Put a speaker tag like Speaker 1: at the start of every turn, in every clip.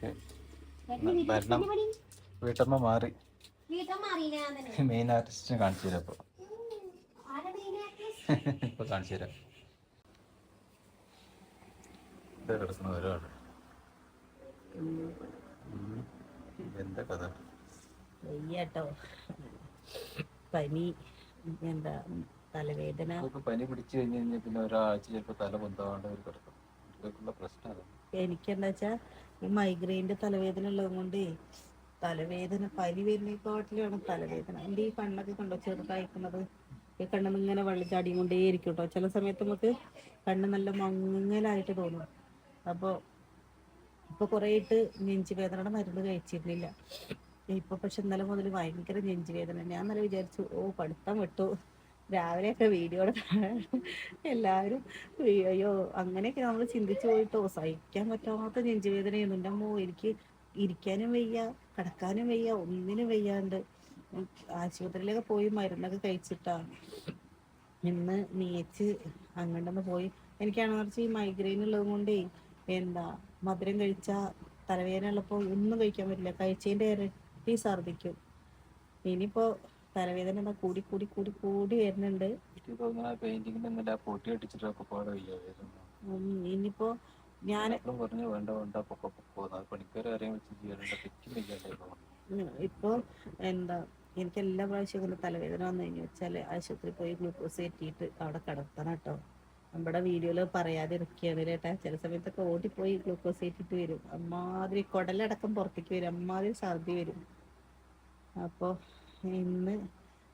Speaker 1: Okay. ഭരണം വീട്ടമ്മ മാറി. മെയിൻ ആർട്ടിസ്റ്റിനെ കാണിച്ചു തരാം അപ്പോൾ ഇപ്പൊ കാണിച്ചു തരാം. ഇതാ കിടക്കുന്ന ഒരാൾ എന്താ കഥ?
Speaker 2: വയ്യാട്ടോ. പനി എന്താ തലവേദന.
Speaker 1: പനി പിടിച്ചു കഴിഞ്ഞു കഴിഞ്ഞാൽ പിന്നെ ഒരാഴ്ച ചിലപ്പോൾ തല പൊന്താണ്ട് ഒരു കിടക്കും. ഇതൊക്കെയുള്ള പ്രശ്നം അതാണ്
Speaker 2: എനിക്കെന്താ വെച്ചാ ഈ മൈഗ്രെയിന്റെ തലവേദന ഉള്ളത് കൊണ്ടേ തലവേദന പനി വരുന്നേക്കാട്ടിലാണ് തലവേദന. എന്റെ ഈ കണ്ണൊക്കെ കണ്ടോ ചെറുതായിക്കുന്നത്? ഈ കണ്ണിന്ന് ഇങ്ങനെ വെള്ളിച്ചാടിയും കൊണ്ടേയിരിക്കും കേട്ടോ ചില സമയത്ത് നമുക്ക് കണ്ണ് നല്ല മങ്ങലായിട്ട് തോന്നും. അപ്പോൾ ഇപ്പൊ കുറേയിട്ട് നെഞ്ചു വേദനയുടെ മരുന്ന് കഴിച്ചിരുന്നില്ല. ഇപ്പൊ പക്ഷെ ഇന്നലെ മുതൽ ഭയങ്കര നെഞ്ചുവേദന ഞാൻ നല്ല വിചാരിച്ചു ഓ പഠിത്തം വിട്ടു. രാവിലെയൊക്കെ വീഡിയോ എല്ലാവരും "ഉയ്യോ, അയ്യോ അങ്ങനെയൊക്കെ നമ്മൾ ചിന്തിച്ചു പോയിട്ടോ സഹിക്കാൻ പറ്റാത്ത നെഞ്ചുവേദനയൊന്നും എന്റെ അമ്മോ എനിക്ക് ഇരിക്കാനും വയ്യ കിടക്കാനും വയ്യ ഒന്നിനും വയ്യാണ്ട്. ആശുപത്രിയിലൊക്കെ പോയി മരുന്നൊക്കെ കഴിച്ചിട്ടാ. ഇന്ന് നീച്ച് അങ്ങോട്ടൊന്ന് പോയി. എനിക്കാണെന്ന് വെച്ചാൽ ഈ മൈഗ്രെയിൻ ഉള്ളത് കൊണ്ടേ എന്താ മധുരം കഴിച്ച തലവേദന ഉള്ളപ്പോൾ ഒന്നും കഴിക്കാൻ പറ്റില്ല. കഴിച്ചതിന്റെ ഇരട്ടി ഛർദിക്കും ഇനിയിപ്പോ തലവേദന എന്താ കൂടി കൂടി കൂടി കൂടി വരുന്നുണ്ട്. ഇനിയിപ്പോ ഞാൻ ഇപ്പോ. എന്താ എനിക്ക് എല്ലാ പ്രാവശ്യം കൊണ്ട് തലവേദന വന്നു കഴിഞ്ഞു വെച്ചാൽ ആശുപത്രി പോയി ഗ്ലൂക്കോസ് കയറ്റിയിട്ട് അവിടെ കിടത്തണം കേട്ടോ. നമ്മുടെ വീഡിയോയിൽ പറയാതെ ഇരിക്കുകയാണ് കേട്ടാ. ചില സമയത്തൊക്കെ ഓടിപ്പോയി ഗ്ലൂക്കോസ് കയറ്റിട്ട് വരും. അമ്മാതിരി കുടലടക്കം പുറത്തേക്ക് വരും അമ്മാതിരി ഛർദി വരും. അപ്പോൾ ഇന്ന്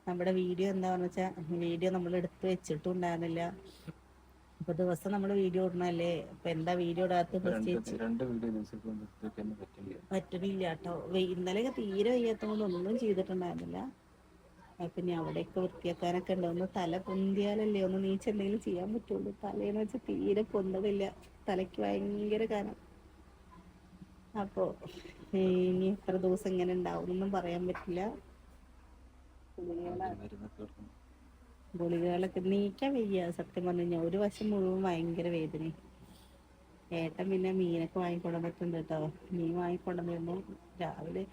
Speaker 2: നമ്മുടെ വീഡിയോ എന്താണെന്ന് വെച്ചാൽ വീഡിയോ നമ്മൾ എടുത്ത് വെച്ചിട്ടും ഉണ്ടായിരുന്നില്ല ഇപ്പൊ ദിവസം നമ്മൾ വീഡിയോ ഇടണല്ലേ? അപ്പൊ എന്താ വീഡിയോ ഇടാത്ത
Speaker 1: പറ്റുന്നില്ല
Speaker 2: പറ്റണില്ല കേട്ടോ ഇന്നലെയൊക്കെ തീരെ വയ്യാത്തതുകൊണ്ട് ഒന്നും ചെയ്തിട്ടുണ്ടായിരുന്നില്ല. അപ്പൊ ഇനി അവിടെയൊക്കെ വൃത്തിയാക്കാനൊക്കെ ഉണ്ട്. ഒന്ന് തല പൊന്തിയാലല്ലേ ഒന്ന് നീച്ച് എന്തെങ്കിലും ചെയ്യാൻ പറ്റുള്ളൂ. തലേന്ന് വെച്ചാൽ തീരെ പൊന്തതില്ല തലയ്ക്ക് ഭയങ്കര കനം. അപ്പോ ഇനി എത്ര ദിവസം ഇങ്ങനെ ഉണ്ടാവും എന്നൊന്നും പറയാൻ പറ്റില്ല. ഗുളികകളൊക്കെ നീക്കാൻ വയ്യ. സത്യം പറഞ്ഞു കഴിഞ്ഞാൽ ഒരു വശം മുഴുവൻ ഭയങ്കര വേദന ഏട്ടൻ പിന്നെ മീനൊക്കെ വാങ്ങിക്കൊണ്ടുവന്നിട്ടുണ്ട് കേട്ടോ മീൻ വാങ്ങിക്കൊണ്ടുവന്നിരുന്നു രാവിലെ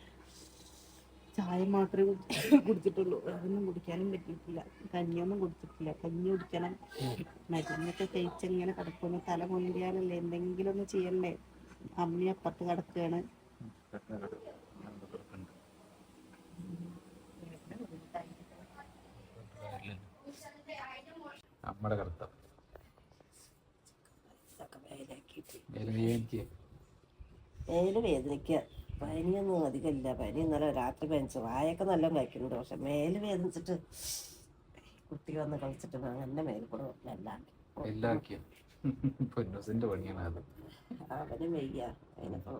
Speaker 2: ചായ മാത്രമേ കുടി- കുടിച്ചിട്ടുള്ളൂ. അതൊന്നും കുടിക്കാനും പറ്റിയിട്ടില്ല. കഞ്ഞിയൊന്നും കുടിച്ചിട്ടില്ല. കഞ്ഞി കുടിക്കണം. മരുന്നൊക്കെ കഴിച്ചിങ്ങനെ കിടക്കുന്നു. തല പൊന്തിയാലല്ലേ എന്തെങ്കിലും ഒന്ന് ചെയ്യണ്ടേ? അമ്മി അപ്പുറത്ത് കിടക്കുകയാണ്
Speaker 1: കിടക്കുന്ന കിടക്കും അവിടെ കിടക്കുന്നുണ്ട് നമ്മുടെ കർത്തം എനിക്ക്
Speaker 3: മേൽ വേദനിക്കുക പനിയൊന്നും അധികമില്ല. പനി ഇന്നലെ രാത്രി പനിച്ചു വായൊക്കെ നല്ല കഴിക്കുന്നുണ്ട് പക്ഷെ മേൽ വേദനിച്ചിട്ട് കുട്ടി വന്ന് കളിച്ചിട്ട് അങ്ങനെ മേൽ കൂടെ
Speaker 1: എല്ലാക്കിയ പൊന്നൂസിന്റെ പണിയാണ് അത്.
Speaker 3: അവന് വയ്യ. അതിനിപ്പോ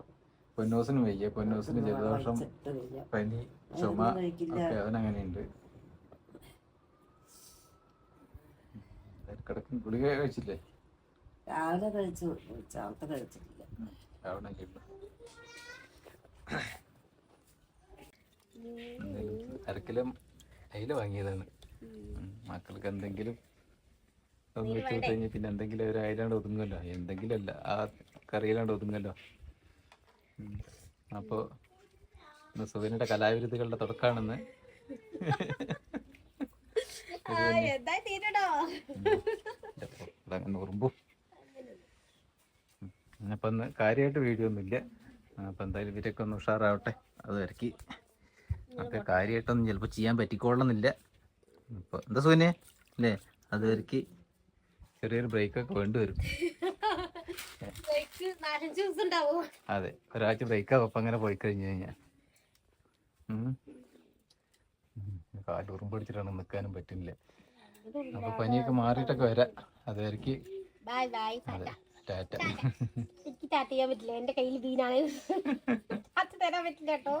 Speaker 1: പൊന്നൂസിന് വയ്യ. പൊന്നൂസിന് ജലദോഷം പനി ചുമ. ഒക്കെ കിടക്കും ഗുളിക കഴിച്ചില്ലേ?
Speaker 3: രാവിലെ കഴിച്ചു ഉച്ചാമത്തെ കഴിച്ചിട്ടില്ല
Speaker 1: അരക്കിലും അയില വാങ്ങിയതാണ്. മക്കൾക്ക് എന്തെങ്കിലും ഒന്ന് വെച്ച് കഴിഞ്ഞാൽ പിന്നെ എന്തെങ്കിലും ഒരു അയിലാണ്ട് ഒതുങ്ങല്ലോ എന്തെങ്കിലും അല്ല ആ കറിയിലാണ്ട് ഒതുങ്ങല്ലോ അപ്പോൾ അപ്പോ ഇന്ന് കലാവിരുദ്ധികളുടെ തുടക്കാണെന്ന് തുടക്കമാണെന്ന്. അങ്ങനെ ഉറുമ്പും. അപ്പം ഇന്ന് കാര്യമായിട്ട് വീഡിയോ ഒന്നുമില്ല അപ്പം എന്തായാലും ഇവരൊക്കെ ഒന്ന് ഉഷാറാവട്ടെ. അത് ഇറക്കി. ഒക്കെ കാര്യമായിട്ടൊന്നും ചിലപ്പോൾ ചെയ്യാൻ പറ്റിക്കോളണമെന്നില്ല ഇപ്പോൾ എന്താ സുനെ അല്ലേ അത് ഇറക്കി. ചെറിയൊരു ബ്രേക്കൊക്കെ വേണ്ടി വരും. അതെ ഒരാഴ്ച ബ്രേക്കാവും അപ്പം അങ്ങനെ പോയി കഴിഞ്ഞു കഴിഞ്ഞാൽ കാൽ ഉറുമ്പ് പിടിച്ചിട്ടാണ് നിൽക്കാനും പറ്റുന്നില്ല. അപ്പൊ പനിയൊക്കെ മാറിയിട്ടൊക്കെ വരാം.
Speaker 4: അതുവരക്ക്
Speaker 1: അതെ ടാറ്റ.
Speaker 4: എനിക്ക് ടാറ്റ് ചെയ്യാൻ പറ്റില്ല. എന്റെ കയ്യിൽ ബീനാണ് അത് തരാൻ പറ്റില്ല കേട്ടോ.